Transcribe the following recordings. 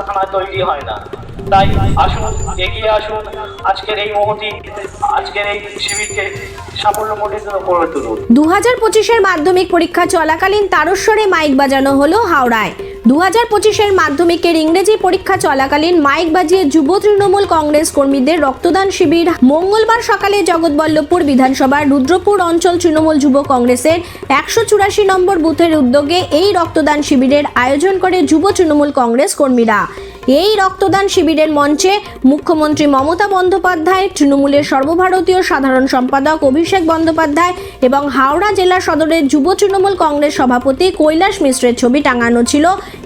থানা তৈরি হয় না। তাই আসুন, এগিয়ে আসুন, আজকের এই মহতি, আজকের এই শিবিরকে দু হাজার পঁচিশের মাধ্যমিক পরীক্ষা চলাকালীন তারস্বরে মাইক বাজানো হলো হাওড়ায়। দু হাজার পঁচিশের মাধ্যমিকের ইংরেজি পরীক্ষা চলাকালীন মাইক বাজিয়ে যুব তৃণমূল কংগ্রেস কর্মীদের রক্তদান শিবির। মঙ্গলবার সকালে জগৎবল্লভপুর বিধানসভার রুদ্রপুর অঞ্চল তৃণমূল যুব কংগ্রেসের একশো চুরাশি নম্বর বুথের উদ্যোগে এই রক্তদান শিবিরের আয়োজন করে যুব তৃণমূল কংগ্রেস কর্মীরা। এই রক্তদান শিবিরের মঞ্চে মুখ্যমন্ত্রী মমতা বন্দ্যোপাধ্যায়, তৃণমূলের সর্বভারতীয় সাধারণ সম্পাদক অভিষেক বন্দ্যোপাধ্যায় এবং হাওড়া জেলা সদরের যুব তৃণমূল কংগ্রেস সভাপতি কৈলাস মিশ্রের ছবি টাঙানো ছিল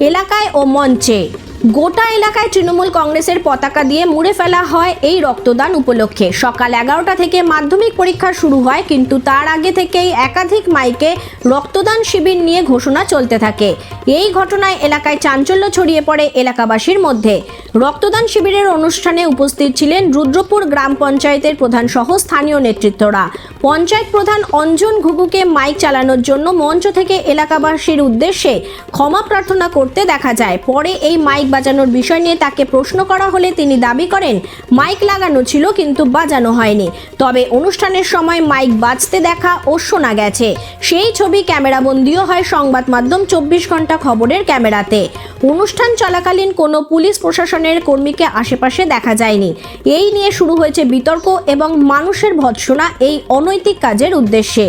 এলাকায় ও মঞ্চে। গোটা এলাকায় তৃণমূল কংগ্রেসের পতাকা দিয়ে মুড়ে ফেলা হয় এই রক্তদান উপলক্ষে। সকাল এগারোটা থেকে মাধ্যমিক পরীক্ষা শুরু হয়, কিন্তু তার আগে থেকেই একাধিক মাইকে রক্তদান শিবির নিয়ে ঘোষণা চলতে থাকে। এই ঘটনায় এলাকায় চাঞ্চল্য ছড়িয়ে পড়ে এলাকাবাসীর মধ্যে। রক্তদান শিবিরের অনুষ্ঠানে উপস্থিত ছিলেন রুদ্রপুর গ্রাম পঞ্চায়েতের প্রধান সহ স্থানীয় নেতৃত্বরা। পঞ্চায়েত প্রধান অঞ্জন ঘুঘুকে মাইক চালানোর জন্য মঞ্চ থেকে এলাকাবাসীর উদ্দেশ্যে ক্ষমা প্রার্থনা করতে দেখা যায়। পরে এই মাইক বাজানোর বিষয় নিয়ে তাকে প্রশ্ন করা হলে তিনি দাবি করেন, মাইক লাগানো ছিল কিন্তু বাজানো হয়নি। তবে অনুষ্ঠানের সময় মাইক বাজতে দেখা ও শোনা গেছে। সেই ছবি ক্যামেরাবন্দিও হয় সংবাদ মাধ্যম চব্বিশ ঘণ্টা খবরের ক্যামেরাতে। অনুষ্ঠান চলাকালীন কোনো পুলিশ প্রশাসনের কর্মীকে আশেপাশে দেখা যায়নি। এই নিয়ে শুরু হয়েছে বিতর্ক এবং মানুষের ভৎসনা এই অনৈতিক কাজের উদ্দেশ্যে।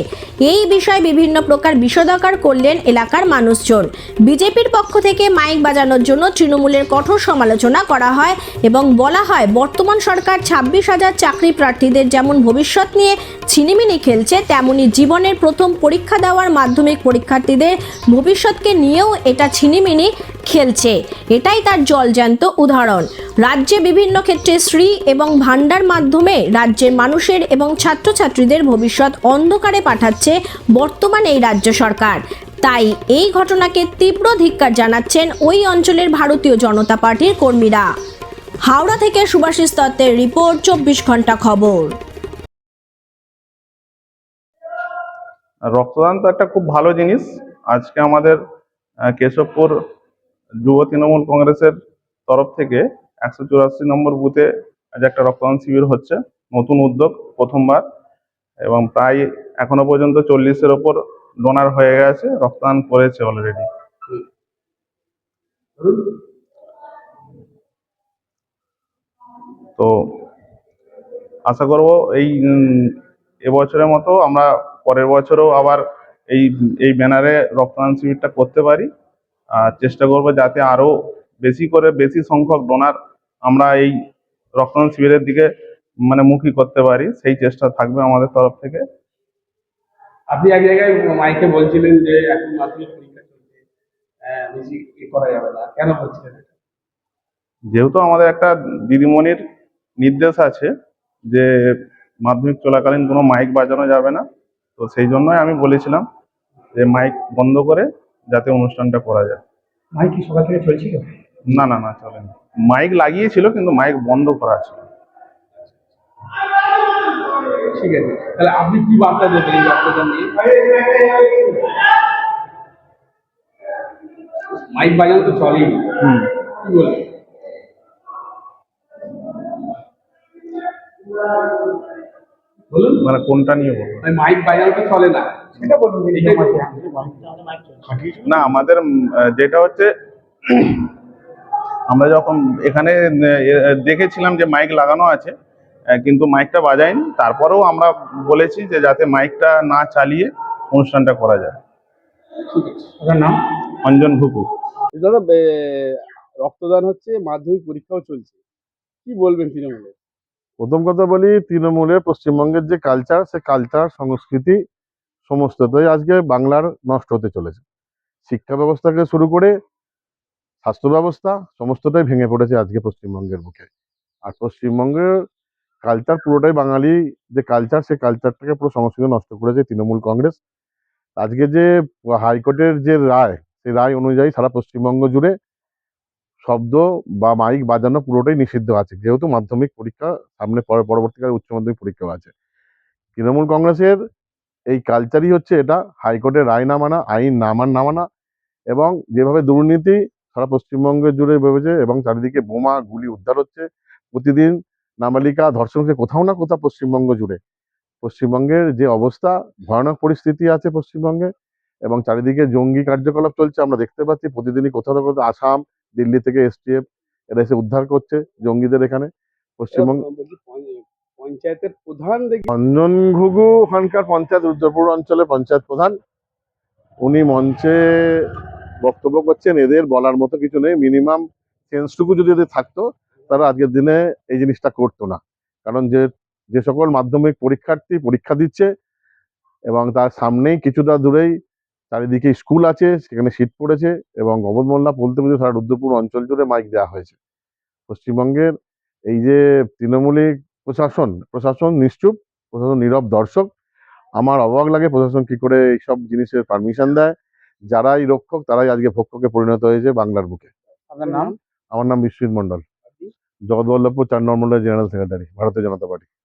এই বিষয়ে বিভিন্ন প্রকার বিষোদকার করলেন এলাকার মানুষজন। বিজেপির পক্ষ থেকে মাইক বাজানোর জন্য তৃণমূলের কঠোর সমালোচনা করা হয় এবং বলা হয়, বর্তমান সরকার ছাব্বিশ হাজার চাকরি প্রার্থীদের যেমন ভবিষ্যৎ নিয়ে ছিনিমিনি খেলছে, তেমনি জীবনের প্রথম পরীক্ষা দেওয়ার মাধ্যমিক পরীক্ষার্থীদের ভবিষ্যৎকে নিয়েও এটা ছিনিমিনি খেলছে। এটাই তার জলজ্যান্ত উদাহরণ। রাজ্যে বিভিন্ন ক্ষেত্রে শ্রী এবং ভাণ্ডার মাধ্যমে রাজ্যের মানুষের এবং ছাত্রছাত্রীদের ভবিষ্যৎ অন্ধকারে পাঠাচ্ছে বর্তমান এই রাজ্য সরকার। তাই এই ঘটনাকে তীব্র ধিক্কার জানাচ্ছেন ওই অঞ্চলের ভারতীয় জনতা পার্টির কর্মীরা। হাওড়া থেকে সুভাষিস দত্তের রিপোর্ট, চব্বিশ ঘণ্টা খবর। রক্তদান তো একটা খুব ভালো জিনিস। আজকে আমাদের কেশবপুর যুব তৃণমূল কংগ্রেসের তরফ থেকে একশো চুরাশি নম্বর বুথে আজ একটা রক্তদান শিবির হচ্ছে, নতুন উদ্যোগ প্রথমবার এবং প্রায় এখনও পর্যন্ত চল্লিশের ওপর ডোনার হয়ে গেছে, রক্তদান করেছে অলরেডি তো আশা করব এই এবছরের মতো আমরা পরের বছরও আবার এই এই ব্যানারে রক্তদান শিবিরটা করতে পারি। আর চেষ্টা করব যাতে আরও বেশি করে বেশি সংখ্যক ডোনার আমরা এই রক্তদান শিবিরের দিকে মানে মুখী করতে পারি। সেই চেষ্টা থাকবে আমাদের তরফ থেকে। আপনি এক জায়গায় মাইকে বলছিলেন যে এখন মাধ্যমিক পরীক্ষা চলছে। বেশি ই করা যাবে না। কেন বলছিলেন যেহেতু আমাদের একটা দিদিমণির নির্দেশ আছে যে মাধ্যমিক চলাকালীন কোনো মাইক বাজানো যাবে না তো সেই জন্যই আমি বলেছিলাম যে মাইক বন্ধ করে যাতে অনুষ্ঠানটা করা যায়। মাইক কি সকাল থেকে চলছিল? না না না চলেনি। মাইক লাগিয়েছিল কিন্তু মাইক বন্ধ করা ছিল। ঠিক আছে তাহলে আপনি কি বার্তা দেবেন এই রক্তদান নিয়ে? মাইক বাজানো তো চলেই। হুম। কি বলবেন বলুন। মানে কোনটা নিয়ে বলব? মাইক বাজানো তো চলে না। না আমাদের যেটা হচ্ছে আমরা যখন এখানে দেখেছিলাম যে মাইক লাগানো আছে কিন্তু মাইকটা বাজায়নি। তারপরেও আমরা বলেছি যে যাতে মাইকটা না চালিয়ে অনুষ্ঠানটা করা যায়। ঠিক আছে। আপনার নাম? অঞ্জন ঘুকু দাদা বে- রক্তদান হচ্ছে মাধ্যমিক পরীক্ষাও চলছে। কি বলবেন তৃণমূলে? প্রথম কথা বলি তৃণমূলের পশ্চিমবঙ্গের যে কালচার সে কালচার সংস্কৃতি সমস্তটাই আজকে বাংলার নষ্ট হতে চলেছে। শিক্ষা ব্যবস্থাকে শুরু করে স্বাস্থ্য ব্যবস্থা সমস্তটাই ভেঙে পড়েছে আজকে পশ্চিমবঙ্গের বুকে। আর পশ্চিমবঙ্গের কালচার পুরোটাই বাঙালি, যে কালচার সে কালচারটাকে পুরো সংস্কৃতি নষ্ট করেছে তৃণমূল কংগ্রেস। আজকে যে হাইকোর্টের যে রায়, সেই রায় অনুযায়ী সারা পশ্চিমবঙ্গ জুড়ে শব্দ বা মাইক বাজানো পুরোটাই নিষিদ্ধ আছে। যেহেতু মাধ্যমিক পরীক্ষা, সামনে পরে, পরবর্তীকালে উচ্চ মাধ্যমিক পরীক্ষাও আছে। তৃণমূল কংগ্রেসের এই কালচারই হচ্ছে এটা, হাইকোর্টের রায় না মানা, আইন না মান, না মানা এবং যেভাবে দুর্নীতি সারা পশ্চিমবঙ্গে জুড়ে ভেবেছে এবং চারিদিকে বোমা, গুলি উদ্ধার হচ্ছে, প্রতিদিন নাবালিকা ধর্ষণ হচ্ছে কোথাও না কোথাও পশ্চিমবঙ্গ জুড়ে। পশ্চিমবঙ্গের যে অবস্থা ভয়ানক পরিস্থিতি আছে পশ্চিমবঙ্গে এবং চারিদিকে জঙ্গি কার্যকলাপ চলছে আমরা দেখতে পাচ্ছি প্রতিদিনই কোথাও না কোথাও আসাম দিল্লি থেকে এসটিএফ এরা এসে উদ্ধার করছে জঙ্গিদের এখানে। পশ্চিমবঙ্গ পঞ্চায়েতের প্রধান রঞ্জন ঘুঘু ওখানকার পঞ্চায়েত রুদ্রপুর অঞ্চলে পঞ্চায়েত প্রধান। উনি মঞ্চে বক্তব্য করছেন এদের বলার মতো কিছু নেই। মিনিমাম সেন্সটুকু যদি এদের থাকতো তারা আজকের দিনে এই জিনিসটা করতো না। কারণ যে যে সকল মাধ্যমিক পরীক্ষার্থী পরীক্ষা দিচ্ছে এবং তার সামনেই কিছুটা দূরেই চারিদিকে স্কুল আছে সেখানে শীত পড়েছে এবং অবধ বলতে বলতে সারা রুদ্রপুর অঞ্চল জুড়ে মাইক দেওয়া হয়েছে। পশ্চিমবঙ্গের এই যে তৃণমূলী প্রশাসন প্রশাসন নিশ্চুপ প্রশাসন নীরব দর্শক আমার অবাক লাগে প্রশাসন কি করে এইসব জিনিসের পারমিশন দেয়। যারাই রক্ষক তারাই আজকে ভক্ষকে পরিণত হয়েছে বাংলার বুকে। আপনার নাম? আমার নাম বিশ্বজিৎ মন্ডল জগৎবল্লভপুর চার নম্বর জেনারেল সেক্রেটারি ভারতীয় জনতা পার্টি